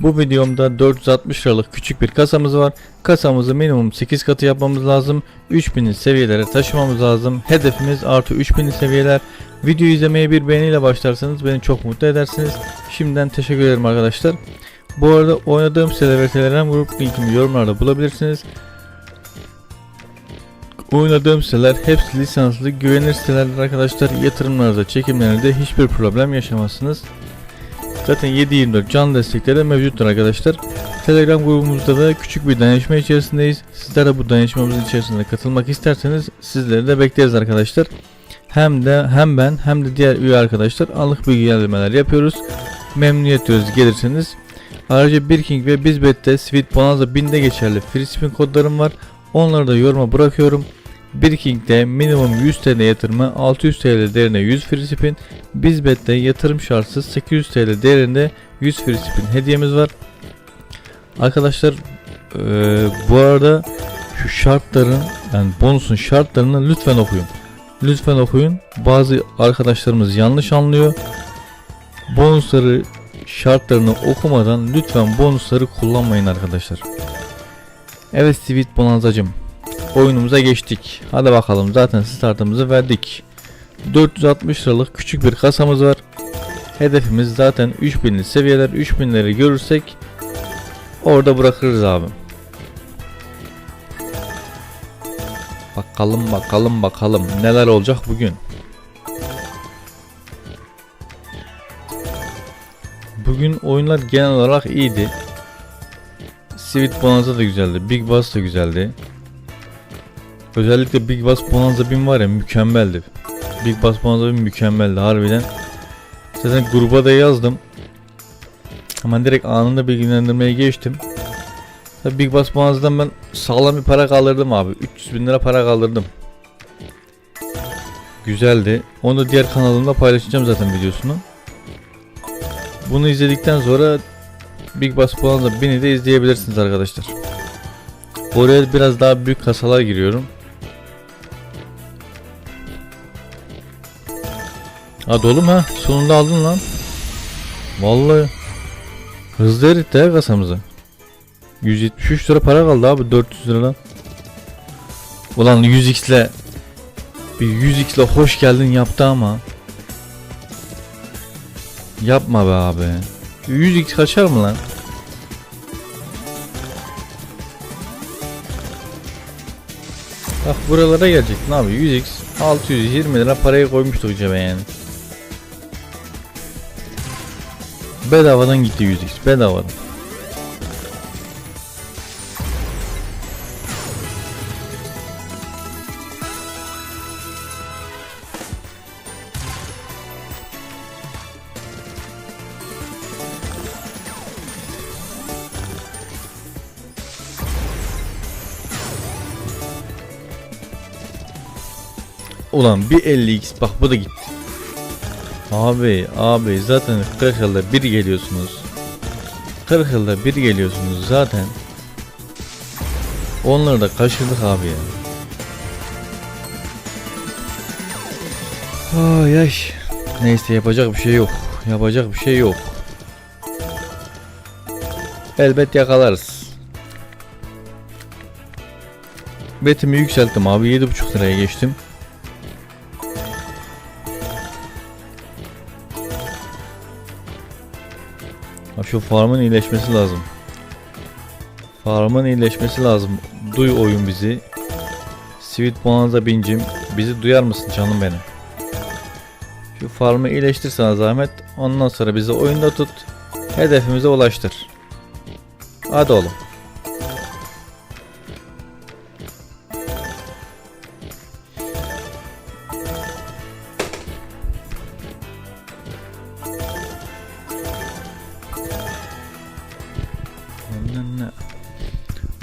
Bu videomda 460 liralık küçük bir kasamız var. Kasamızı minimum 8 katı yapmamız lazım. 3000'li seviyelere taşımamız lazım. Hedefimiz artı 3000'li seviyeler. Videoyu izlemeye bir beğeniyle başlarsanız beni çok mutlu edersiniz. Şimdiden teşekkür ederim arkadaşlar. Bu arada oynadığım siteler ve grup linkimi yorumlarda bulabilirsiniz. Oynadığım siteler hepsi lisanslı güvenilir sitelerdir arkadaşlar. Yatırımlarınızda çekimlerinizde hiçbir problem yaşamazsınız. Zaten 7-24 can destekleri de mevcuttur arkadaşlar. Telegram grubumuzda da küçük bir dayanışma içerisindeyiz. Sizler de bu dayanışmamızın içerisinde katılmak isterseniz sizleri de bekleriz arkadaşlar. Hem de hem ben hem de diğer üye arkadaşlar anlık bilgilendirmeler yapıyoruz. Memnuniyet duyarız gelirseniz. Ayrıca Birking ve Bizbet'te Sweet Bonanza 1000'de geçerli free spin kodlarım var. Onları da yoruma bırakıyorum. Birking'de minimum 100 TL yatırımı 600 TL değerine 100 free spin. Bizbet'te yatırım şartsız 800 TL değerinde 100 free spin hediyemiz var. Arkadaşlar eee, bu arada şu şartların yani bonusun şartlarını lütfen okuyun. Lütfen okuyun. Bazı arkadaşlarımız yanlış anlıyor. Bonusları şartlarını okumadan lütfen bonusları kullanmayın arkadaşlar. Evet Sweet Bonanzacım. Oyunumuza geçtik. Hadi bakalım zaten startımızı verdik. 460 liralık küçük bir kasamız var. Hedefimiz zaten 3000'li seviyeler. 3000'leri görürsek orada bırakırız abi. Bakalım bakalım bakalım neler olacak bugün. Bugün oyunlar genel olarak iyiydi. Sweet Bonanza da güzeldi. Big Boss da güzeldi. Özellikle Big Boss Bonanza 1000 var ya mükemmeldi. Big Boss Bonanza 1000 mükemmeldi harbiden. Zaten gruba da yazdım. Hemen direkt anında bilgilendirmeye geçtim. Tabii Big Boss Bonanza'dan ben sağlam bir para kaldırdım abi. 300 bin lira para kaldırdım. Güzeldi. Onu da diğer kanalımda paylaşacağım zaten videosunu. Bunu izledikten sonra Big Boss Bonanza 1000'i de izleyebilirsiniz arkadaşlar. Oraya biraz daha büyük kasalar giriyorum. Ha dolu mu ha? Sonunda aldın lan. Vallahi. Hızlı eritti ya kasamızı. 173 lira para kaldı abi 400 liradan. Ulan 100x ile bir 100x ile hoş geldin yaptı ama. Yapma be abi. 100x kaçar mı lan? Bak buralara gelecek ne yapıyor 100x 620 lira parayı koymuştuk cebe yani. Bedavadan gitti 100x bedavadan. Ulan bir 50x bak bu da gitti. Abi abi zaten 40 yılda bir geliyorsunuz. 40 yılda bir geliyorsunuz zaten. Onları da kaçırdık abi ya. Ay ay. Neyse yapacak bir şey yok. Yapacak bir şey yok. Elbet yakalarız. Betimi yükselttim abi 7.5 liraya geçtim. Şu farmın iyileşmesi lazım. Farmın iyileşmesi lazım. Duy oyun bizi. Sweet Bonanza bincim. Bizi duyar mısın canım benim? Şu farmı iyileştir sana zahmet. Ondan sonra bizi oyunda tut. Hedefimize ulaştır. Hadi oğlum.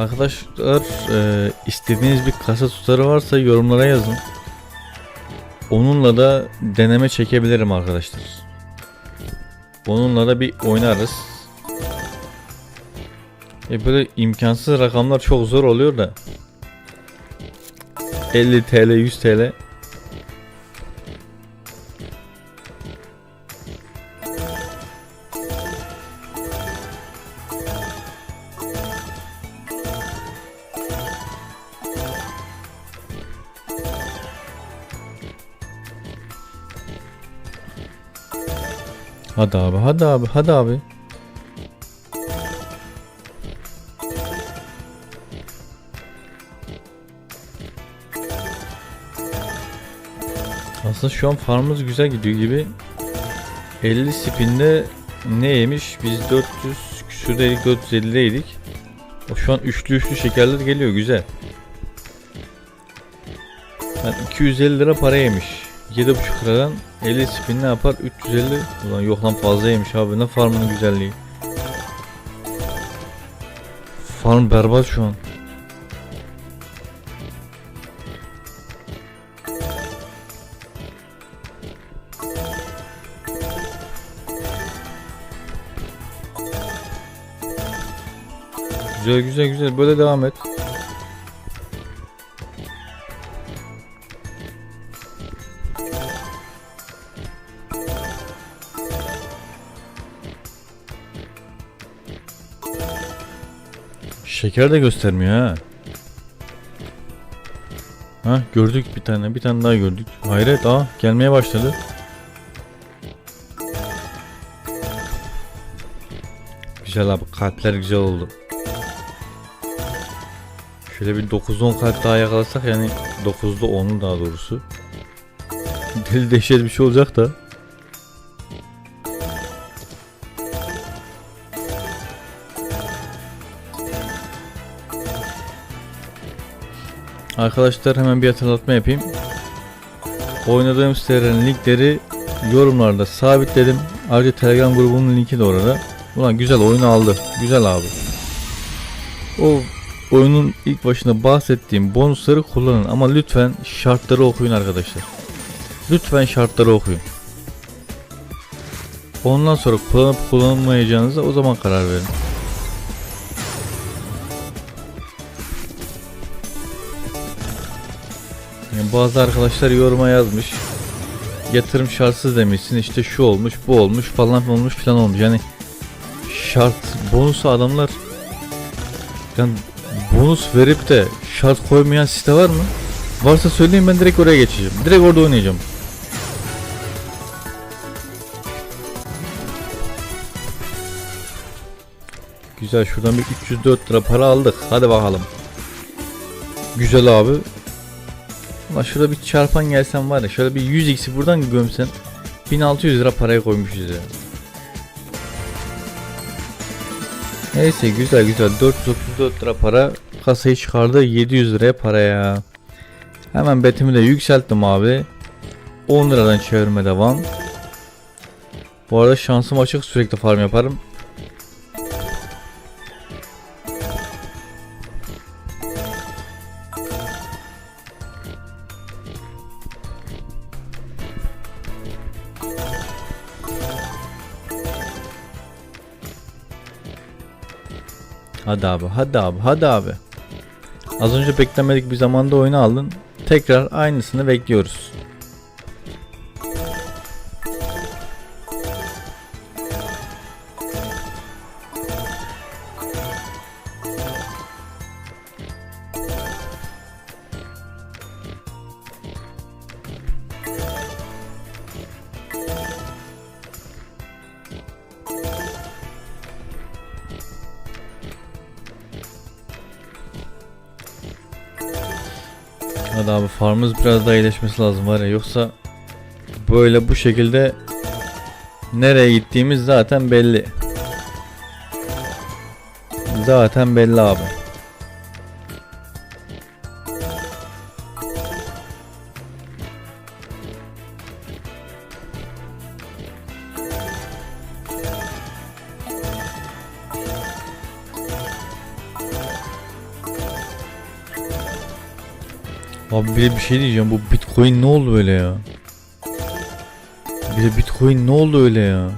Arkadaşlar e, istediğiniz bir kasa tutarı varsa yorumlara yazın. Onunla da deneme çekebilirim arkadaşlar. Onunla da bir oynarız. E böyle imkansız rakamlar çok zor oluyor da. 50 TL 100 TL Hadi abi hadi abi hadi abi. Aslında şu an farmımız güzel gidiyor gibi. 50 spinde ne yemiş? Biz 400 küsürdeydik 450'deydik. O şu an üçlü üçlü şekerler geliyor güzel. Yani 250 lira para yemiş. 7,5 liradan 50 spin ne yapar? 350. Ulan yok lan fazla yemiş abi. Ne farmın güzelliği. Farm berbat şu an. Güzel güzel güzel böyle devam et. Şeker de göstermiyor ha. Ha gördük bir tane bir tane daha gördük. Hayret aa gelmeye başladı. Güzel abi kalpler güzel oldu. Şöyle bir 9-10 kalp daha yakalasak yani 9'da 10'u daha doğrusu. Deli dehşet bir şey olacak da. Arkadaşlar hemen bir hatırlatma yapayım. Oynadığım sitelerin linkleri yorumlarda sabitledim. Ayrıca Telegram grubunun linki de orada. Ulan güzel oyunu aldı. Güzel abi. O oyunun ilk başında bahsettiğim bonusları kullanın ama lütfen şartları okuyun arkadaşlar. Lütfen şartları okuyun. Ondan sonra kullanıp kullanmayacağınıza o zaman karar verin. Bazı arkadaşlar yoruma yazmış. Yatırım şartsız demişsin işte şu olmuş bu olmuş falan olmuş filan olmuş. Yani şart bonusu adamlar yani bonus verip de şart koymayan site var mı? Varsa söyleyin ben direkt oraya geçeceğim. Direkt orada oynayacağım. Güzel şuradan bir 304 lira para aldık. Hadi bakalım. Güzel abi. Ulan şurada bir çarpan gelsen var ya şöyle bir 100x'i buradan gömsen 1600 lira paraya koymuşuz ya. Neyse güzel güzel 434 lira para kasayı çıkardı 700 liraya para ya. Hemen betimi de yükselttim abi. 10 liradan çevirme devam. Bu arada şansım açık sürekli farm yaparım. Hadi abi hadi abi hadi abi. Az önce beklemedik bir zamanda oyunu aldın. Tekrar aynısını bekliyoruz. Hadi abi farmımız biraz daha iyileşmesi lazım var ya yoksa böyle bu şekilde nereye gittiğimiz zaten belli. Zaten belli abi. Abi bir de bir şey diyeceğim bu bitcoin ne oldu öyle ya? Bir de bitcoin ne oldu öyle ya?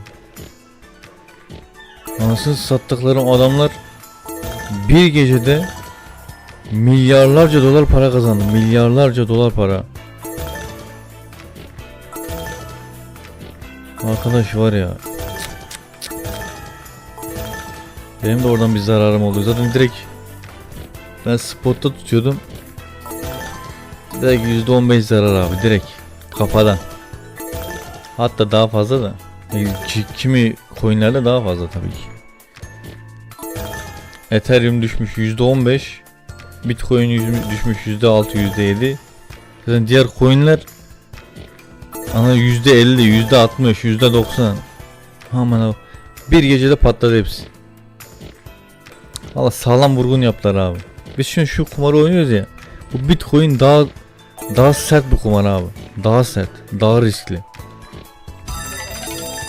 Anasını sattıklarım adamlar bir gecede milyarlarca dolar para kazandı. Milyarlarca dolar para. Arkadaş var ya. Benim de oradan bir zararım oldu. Zaten direkt ben spotta tutuyordum. Direkt %15 zarar abi direkt kafadan. Hatta daha fazla da. E, ki- kimi coinlerde daha fazla tabii ki. Ethereum düşmüş %15. Bitcoin düşmüş %6 %7. Zaten diğer coinler ana %50 %60 %90 Aman abi. Bir gecede patladı hepsi. Valla sağlam vurgun yaptılar abi. Biz şimdi şu kumarı oynuyoruz ya. Bu Bitcoin daha daha sert bir kumar abi. Daha sert, daha riskli.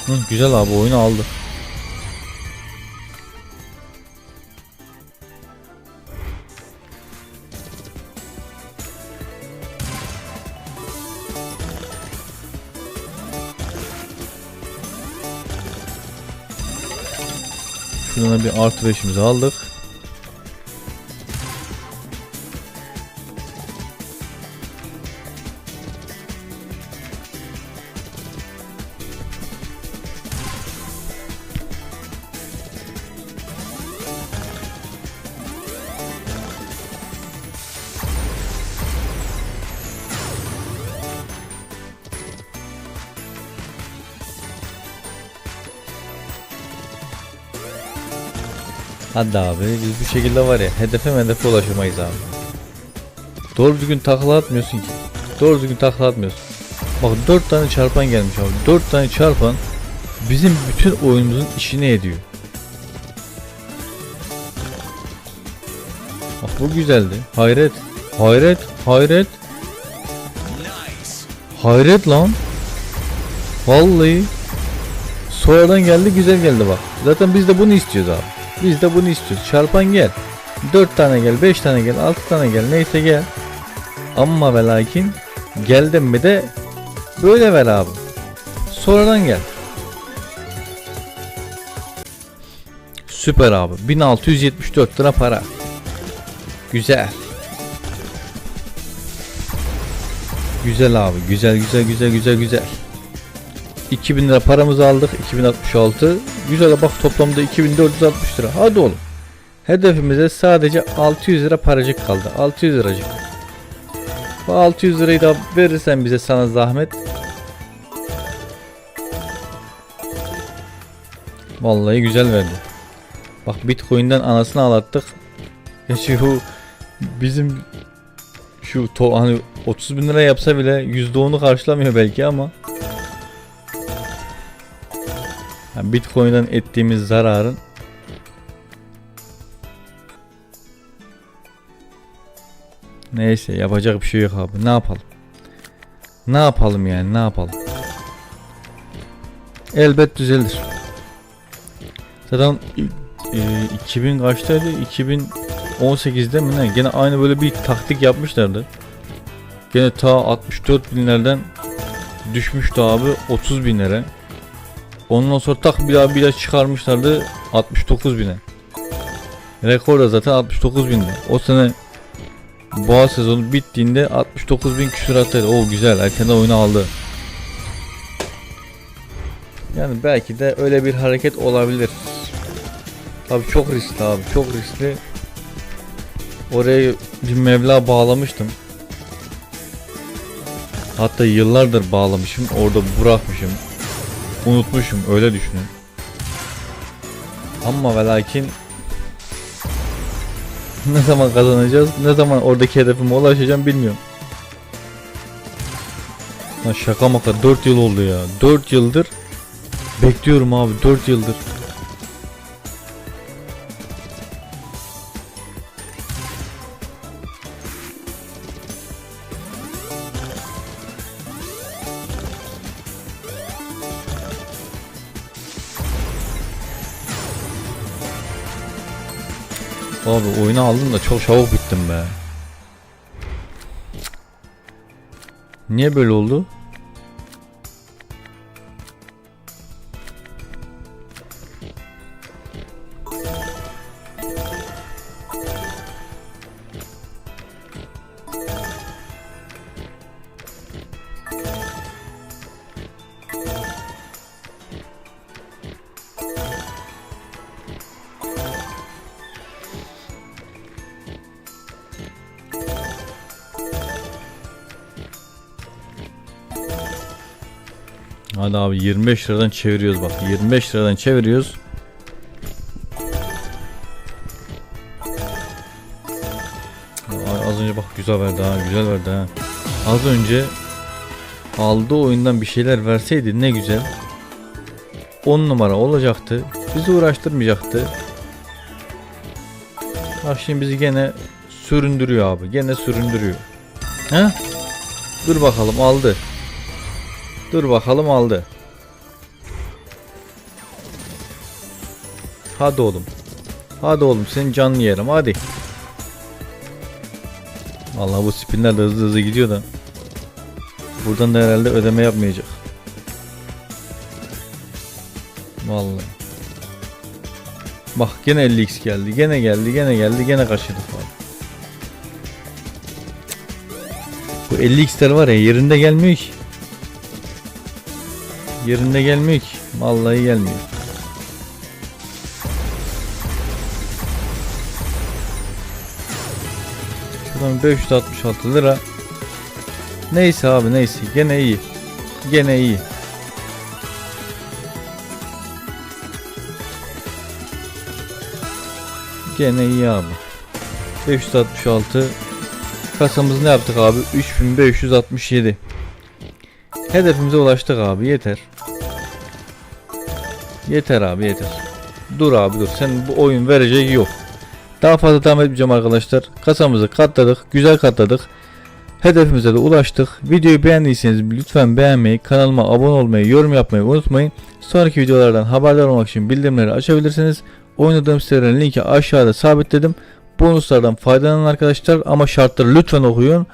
Hı, güzel abi oyunu aldı. Şuradan bir artı beşimizi aldık. Hadi abi biz bu şekilde var ya hedefe hedefe ulaşamayız abi. Doğru düzgün takla atmıyorsun ki. Doğru düzgün takla atmıyorsun. Bak 4 tane çarpan gelmiş abi. 4 tane çarpan bizim bütün oyunumuzun işini ediyor. Bak bu güzeldi. Hayret. Hayret. Hayret. Hayret lan. Vallahi. Sonradan geldi güzel geldi bak. Zaten biz de bunu istiyoruz abi. Biz de bunu istiyoruz. Çarpan gel. 4 tane gel, 5 tane gel, 6 tane gel. Neyse gel. Ama ve lakin geldin mi de böyle ver abi. Sonradan gel. Süper abi. 1674 lira para. Güzel. Güzel abi. Güzel güzel güzel güzel güzel. 2000 lira paramızı aldık. 2066. Güzel bak toplamda 2460 lira. Hadi oğlum. Hedefimize sadece 600 lira paracık kaldı. 600 liracık. Bu 600 lirayı da verirsen bize sana zahmet. Vallahi güzel verdi. Bak Bitcoin'den anasını ağlattık. Ya şu bizim şu to hani 30 bin lira yapsa bile %10'u karşılamıyor belki ama yani Bitcoin'den ettiğimiz zararın Neyse yapacak bir şey yok abi. Ne yapalım? Ne yapalım yani? Ne yapalım? Elbet düzelir. Zaten e, 2000 kaçtaydı? 2018'de mi ne? Gene aynı böyle bir taktik yapmışlardı. Gene ta 64 binlerden düşmüştü abi 30 binlere. Ondan sonra tak bir daha bir daha çıkarmışlardı 69 bine. Rekor da zaten 69 binde. O sene boğa sezonu bittiğinde 69 bin küsurattaydı. O güzel erkenden oyunu aldı. Yani belki de öyle bir hareket olabilir. Tabii çok riskli abi çok riskli. Oraya bir meblağ bağlamıştım. Hatta yıllardır bağlamışım orada bırakmışım. Unutmuşum öyle düşünün. Ama ve lakin ne zaman kazanacağız, ne zaman oradaki hedefime ulaşacağım bilmiyorum. Lan şaka maka 4 yıl oldu ya. 4 yıldır bekliyorum abi 4 yıldır. Abi oyunu aldım da çok çabuk bittim be. Niye böyle oldu? Hadi abi 25 liradan çeviriyoruz bak. 25 liradan çeviriyoruz. Ya Az önce bak güzel verdi ha güzel verdi ha. Az önce aldığı oyundan bir şeyler verseydi ne güzel. 10 numara olacaktı. Bizi uğraştırmayacaktı. Bak şimdi bizi gene süründürüyor abi. Gene süründürüyor. He? Dur bakalım aldı. Dur bakalım aldı. Hadi oğlum. Hadi oğlum senin canını yerim hadi. Vallahi bu spinler de hızlı hızlı gidiyor da. Buradan da herhalde ödeme yapmayacak. Vallahi. Bak gene 50x geldi. Gene geldi. Gene geldi. Gene kaçırdı falan. Bu 50x'ler var ya yerinde gelmiyor ki. Yerinde gelmiyor ki. Vallahi gelmiyor. Şuradan 566 lira. Neyse abi neyse. Gene iyi. Gene iyi. Gene iyi abi. 566 Kasamız ne yaptık abi? 3567 Hedefimize ulaştık abi yeter. Yeter abi yeter. Dur abi dur. Sen bu oyun verecek yok. Daha fazla devam etmeyeceğim arkadaşlar. Kasamızı katladık. Güzel katladık. Hedefimize de ulaştık. Videoyu beğendiyseniz lütfen beğenmeyi, kanalıma abone olmayı, yorum yapmayı unutmayın. Sonraki videolardan haberdar olmak için bildirimleri açabilirsiniz. Oynadığım sitelerin linki aşağıda sabitledim. Bonuslardan faydalanın arkadaşlar ama şartları lütfen okuyun.